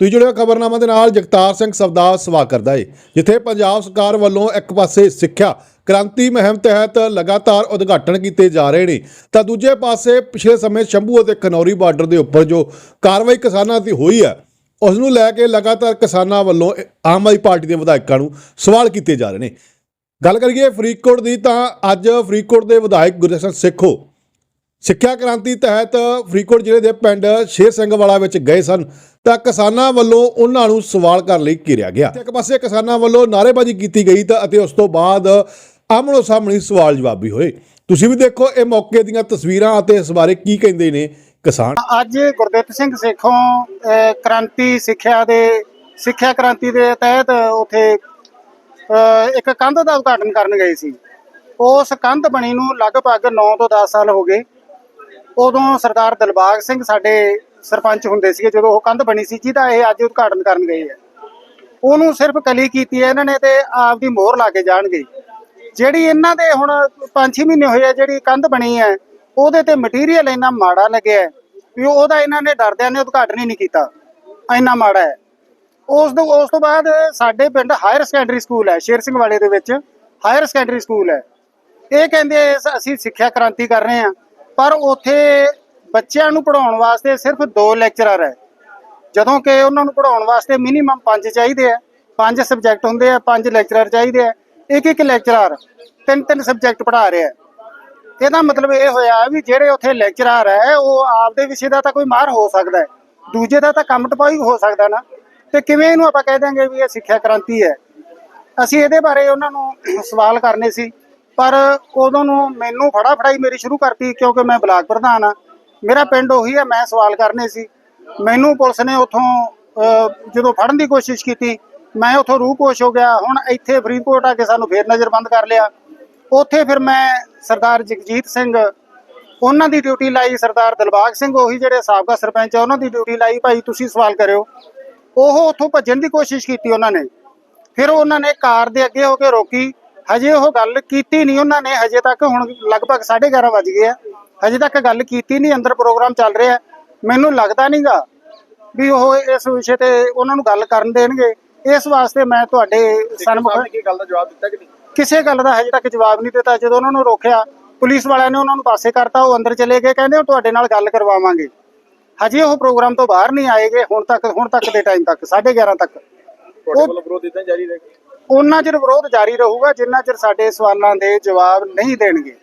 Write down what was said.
ਤੁਸੀਂ ਜੁੜਿਆ ਖਬਰਨਾਮਾ ਦੇ ਨਾਲ, ਜਗਤਾਰ ਸਿੰਘ ਸਵਦਾ ਸਵਾ ਕਰਦਾ ਏ। ਜਿੱਥੇ ਪੰਜਾਬ ਸਰਕਾਰ ਵੱਲੋਂ ਇੱਕ ਪਾਸੇ ਸਿੱਖਿਆ ਕ੍ਰਾਂਤੀ ਮੁਹਿੰਮ ਤਹਿਤ ਲਗਾਤਾਰ ਉਦਘਾਟਨ ਕੀਤੇ ਜਾ ਰਹੇ ਨੇ, ਤਾਂ ਦੂਜੇ ਪਾਸੇ ਪਿਛਲੇ ਸਮੇਂ ਸ਼ੰਭੂ ਅਤੇ ਖਨੌਰੀ ਬਾਰਡਰ ਦੇ ਉੱਪਰ ਜੋ ਕਾਰਵਾਈ ਕਿਸਾਨਾਂ ਦੀ ਹੋਈ ਹੈ ਉਸ ਨੂੰ ਲੈ ਕੇ ਲਗਾਤਾਰ ਕਿਸਾਨਾਂ ਵੱਲੋਂ ਆਮ ਆਦਮੀ ਪਾਰਟੀ ਦੇ ਵਿਧਾਇਕਾਂ ਨੂੰ ਸਵਾਲ ਕੀਤੇ ਜਾ ਰਹੇ ਨੇ। ਗੱਲ ਕਰੀਏ ਫਰੀਦਕੋਟ ਦੀ, ਤਾਂ ਅੱਜ ਫਰੀਦਕੋਟ ਦੇ ਵਿਧਾਇਕ ਗੁਰਜਸ਼ਨ ਸੇਖੋ ਸਿੱਖਿਆ ਕ੍ਰਾਂਤੀ ਤਹਿਤ ਫਰੀਦਕੋਟ ਜ਼ਿਲ੍ਹੇ ਦੇ ਪਿੰਡ ਸ਼ੇਰ ਸਿੰਘ ਵਾਲਾ ਵਿੱਚ ਗਏ ਸਨ, ਤਾਂ ਕਿਸਾਨਾਂ ਵੱਲੋਂ ਉਹਨਾਂ ਨੂੰ ਸਵਾਲ ਕਰਨ ਲਈ ਘੇਰਿਆ ਗਿਆ। ਇੱਕ ਪਾਸੇ ਕਿਸਾਨਾਂ ਵੱਲੋਂ ਨਾਅਰੇਬਾਜ਼ੀ ਕੀਤੀ ਗਈ ਤਾਂ ਅਤੇ ਉਸ ਤੋਂ ਬਾਅਦ ਆਮਣੋ ਸਾਹਮਣੇ ਸਵਾਲ ਜਵਾਬ ਵੀ ਹੋਏ। ਤੁਸੀਂ ਵੀ ਦੇਖੋ ਇਹ ਮੌਕੇ ਦੀਆਂ ਤਸਵੀਰਾਂ ਅਤੇ ਇਸ ਬਾਰੇ ਕੀ ਕਹਿੰਦੇ ਨੇ ਕਿਸਾਨ। ਅੱਜ ਗੁਰਦਿੱਤ ਸਿੰਘ ਸੇਖੋਂ ਕ੍ਰਾਂਤੀ ਸਿੱਖਿਆ ਦੇ, ਸਿੱਖਿਆ ਕ੍ਰਾਂਤੀ ਦੇ ਤਹਿਤ ਉੱਥੇ ਇੱਕ ਕੰਧ ਦਾ ਉਦਘਾਟਨ ਕਰਨ ਗਏ ਸੀ। ਉਸ ਕੰਧ ਬਣੀ ਨੂੰ ਲਗਭਗ 9 ਤੋਂ 10 ਸਾਲ ਹੋ ਗਏ। ਉਦੋਂ ਸਰਦਾਰ ਦਿਲਬਾਗ ਸਿੰਘ ਸਾਡੇ ਸਰਪੰਚ ਹੁੰਦੇ ਸੀਗੇ, ਜਦੋਂ ਉਹ ਕੰਧ ਬਣੀ ਸੀ, ਜਿਹਦਾ ਇਹ ਅੱਜ ਉਦਘਾਟਨ ਕਰਨ ਗਏ ਹੈ ਉਹਨੂੰ ਸਿਰਫ ਕਲੀ ਕੀਤੀ ਹੈ ਇਹਨਾਂ ਨੇ ਤੇ ਆਪ ਦੀ ਮੋਹਰ ਲਾ ਕੇ ਜਾਣਗੇ। ਜਿਹੜੀ ਇਹਨਾਂ ਦੇ ਹੁਣ 5-6 ਮਹੀਨੇ ਹੋਏ ਆ, ਜਿਹੜੀ ਕੰਧ ਬਣੀ ਹੈ, ਉਹਦੇ ਤੇ ਮਟੀਰੀਅਲ ਇੰਨਾ ਮਾੜਾ ਲੱਗਿਆ ਵੀ ਉਹਦਾ ਇਹਨਾਂ ਨੇ ਡਰਦਿਆਂ ਨੇ ਉਦਘਾਟਨ ਹੀ ਨਹੀਂ ਕੀਤਾ। ਇੰਨਾ ਮਾੜਾ ਹੈ। ਉਸ ਤੋਂ ਉਸ ਤੋਂ ਬਾਅਦ ਸਾਡੇ ਪਿੰਡ ਹਾਇਰ ਸੈਕੰਡਰੀ ਸਕੂਲ ਹੈ, ਸ਼ੇਰ ਸਿੰਘ ਵਾਲੇ ਦੇ ਵਿੱਚ ਹਾਇਰ ਸੈਕੰਡਰੀ ਸਕੂਲ ਹੈ। ਇਹ ਕਹਿੰਦੇ ਅਸੀਂ ਸਿੱਖਿਆ ਕ੍ਰਾਂਤੀ ਕਰ ਰਹੇ ਹਾਂ। ਪਰ ਉੱਥੇ ਬੱਚਿਆਂ ਨੂੰ ਪੜਾਉਣ ਵਾਸਤੇ ਸਿਰਫ ਦੋ ਲੈਕਚਰਰ ਹੈ। ਜਦੋਂ ਕਿ ਉਹਨਾਂ ਨੂੰ ਪੜਾਉਣ ਵਾਸਤੇ ਮਿਨੀਮਮ ਪੰਜ ਚਾਹੀਦੇ ਆ। ਪੰਜ ਸਬਜੈਕਟ ਹੁੰਦੇ ਆ, ਪੰਜ ਲੈਕਚਰਰ ਚਾਹੀਦੇ ਆ। ਇੱਕ ਇੱਕ ਲੈਕਚਰਰ ਤਿੰਨ ਤਿੰਨ ਸਬਜੈਕਟ ਪੜ੍ਹਾ ਰਿਹਾ ਇਹਦਾ ਮਤਲਬ ਇਹ ਹੋਇਆ ਵੀ ਜਿਹੜੇ ਉੱਥੇ ਲੈਕਚਰਰ ਹੈ, ਉਹ ਆਪਦੇ ਵਿਸ਼ੇ ਦਾ ਤਾਂ ਕੋਈ ਮਾਹਰ ਹੋ ਸਕਦਾ ਹੈ। ਦੂਜੇ ਦਾ ਤਾਂ ਕੰਮ ਟਪਾਈ ਹੋ ਸਕਦਾ ਨਾ। ਤੇ ਕਿਵੇਂ ਇਹਨੂੰ ਆਪਾਂ ਕਹਿ ਦਾਂਗੇ ਵੀ ਇਹ ਸਿੱਖਿਆ ਕ੍ਰਾਂਤੀ ਹੈ? ਅਸੀਂ ਇਹਦੇ ਬਾਰੇ ਉਹਨਾਂ ਨੂੰ ਸਵਾਲ ਕਰਨੇ ਸੀ। ਪਰ ਉਦੋਂ ਨੂੰ ਮੈਨੂੰ ਫੜਾ ਫੜਾਈ ਮੇਰੀ ਸ਼ੁਰੂ ਕਰਤੀ ਕਿਉਂਕਿ ਮੈਂ ਬਲਾਕ ਪ੍ਰਧਾਨ ਆ। ਮੇਰਾ ਪਿੰਡ ਉਹੀ ਹੈ ਮੈਂ ਸਵਾਲ ਕਰਨੇ ਸੀ। ਮੈਨੂੰ ਪੁਲਿਸ ਨੇ ਉਥੋਂ ਜਦੋਂ ਫੜਨ ਦੀ ਕੋਸ਼ਿਸ਼ ਕੀਤੀ, ਮੈਂ ਉਥੋਂ ਰੂਹਕੋਸ਼ ਹੋ ਗਿਆ। ਹੁਣ ਇੱਥੇ ਫਰੀਦਕੋਟ ਆ ਕੇ ਸਾਨੂੰ ਫੇਰ ਨਜ਼ਰਬੰਦ ਕਰ ਲਿਆ। ਉੱਥੇ ਫਿਰ ਮੈਂ ਸਰਦਾਰ ਜਗਜੀਤ ਸਿੰਘ, ਉਹਨਾਂ ਦੀ ਡਿਊਟੀ ਲਾਈ। ਸਰਦਾਰ ਦਿਲਬਾਗ ਸਿੰਘ ਉਹੀ ਜਿਹੜੇ ਸਾਬਕਾ ਸਰਪੰਚ ਆ, ਉਹਨਾਂ ਦੀ ਡਿਊਟੀ ਲਾਈ। ਭਾਈ, ਤੁਸੀਂ ਸਵਾਲ ਕਰਿਓ। ਉਹ ਉੱਥੋਂ ਭੱਜਣ ਦੀ ਕੋਸ਼ਿਸ਼ ਕੀਤੀ ਉਹਨਾਂ ਨੇ। ਫਿਰ ਉਹਨਾਂ ਨੇ ਕਾਰ ਦੇ ਅੱਗੇ ਹੋ ਕੇ ਰੋਕੀ। ਹਜੇ ਉਹ ਗੱਲ ਕੀਤੀ ਨਹੀਂ ਉਹਨਾਂ ਨੇ ਹਜੇ ਤੱਕ ਹੁਣ ਲਗਭਗ 11:30 ਵੱਜ ਗਏ ਆ। ਹਜੇ ਤੱਕ ਗੱਲ ਕੀਤੀ ਨਹੀਂ ਅੰਦਰ ਪ੍ਰੋਗਰਾਮ ਚੱਲ ਰਿਹਾ। ਮੈਨੂੰ ਲੱਗਦਾ ਨਹੀਂਗਾ ਵੀ ਉਹ ਇਸ ਵਿਸ਼ੇ ਤੇ ਉਹਨਾਂ ਨੂੰ ਗੱਲ ਕਰਨ ਦੇਣਗੇ। ਇਸ ਵਾਸਤੇ ਮੈਂ ਤੁਹਾਡੇ ਸਨਮੁਖ ਕੀ ਗੱਲ ਦਾ ਜਵਾਬ ਦਿੱਤਾ ਕਿ ਨਹੀਂ? ਕਿਸੇ ਗੱਲ ਦਾ ਹਜੇ ਤੱਕ ਜਵਾਬ ਨਹੀਂ ਦਿੱਤਾ। ਜਦੋਂ ਉਹਨਾਂ ਨੂੰ ਰੋਕਿਆ ਪੁਲਿਸ ਵਾਲਿਆਂ ਨੇ ਉਹਨਾਂ ਨੂੰ ਪਾਸੇ ਕਰਤਾ ਉਹ ਅੰਦਰ ਚਲੇ ਗਏ ਕਹਿੰਦੇ ਉਹ ਤੁਹਾਡੇ ਨਾਲ ਗੱਲ ਕਰਵਾਵਾਂਗੇ। ਹਜੇ ਉਹ ਪ੍ਰੋਗਰਾਮ ਤੋਂ ਬਾਹਰ ਨਹੀਂ ਆਏਗੇ ਹੁਣ ਤੱਕ ਹੁਣ ਤੱਕ ਦੇ ਟਾਈਮ ਤੱਕ 11:30 ਤੱਕ। ਤੁਹਾਡੇ ਉਹ- ਵੱਲੋਂ ਵਿਰੋਧ ਇਦਾਂ ਜਾਰੀ ਰਹੇਗਾ? ਉਹਨਾਂ ਚਿਰ ਵਿਰੋਧ ਜਾਰੀ ਰਹੂਗਾ ਜਿੰਨਾ ਚਿਰ ਸਾਡੇ ਸਵਾਲਾਂ ਦੇ ਜਵਾਬ ਨਹੀਂ ਦੇਣਗੇ।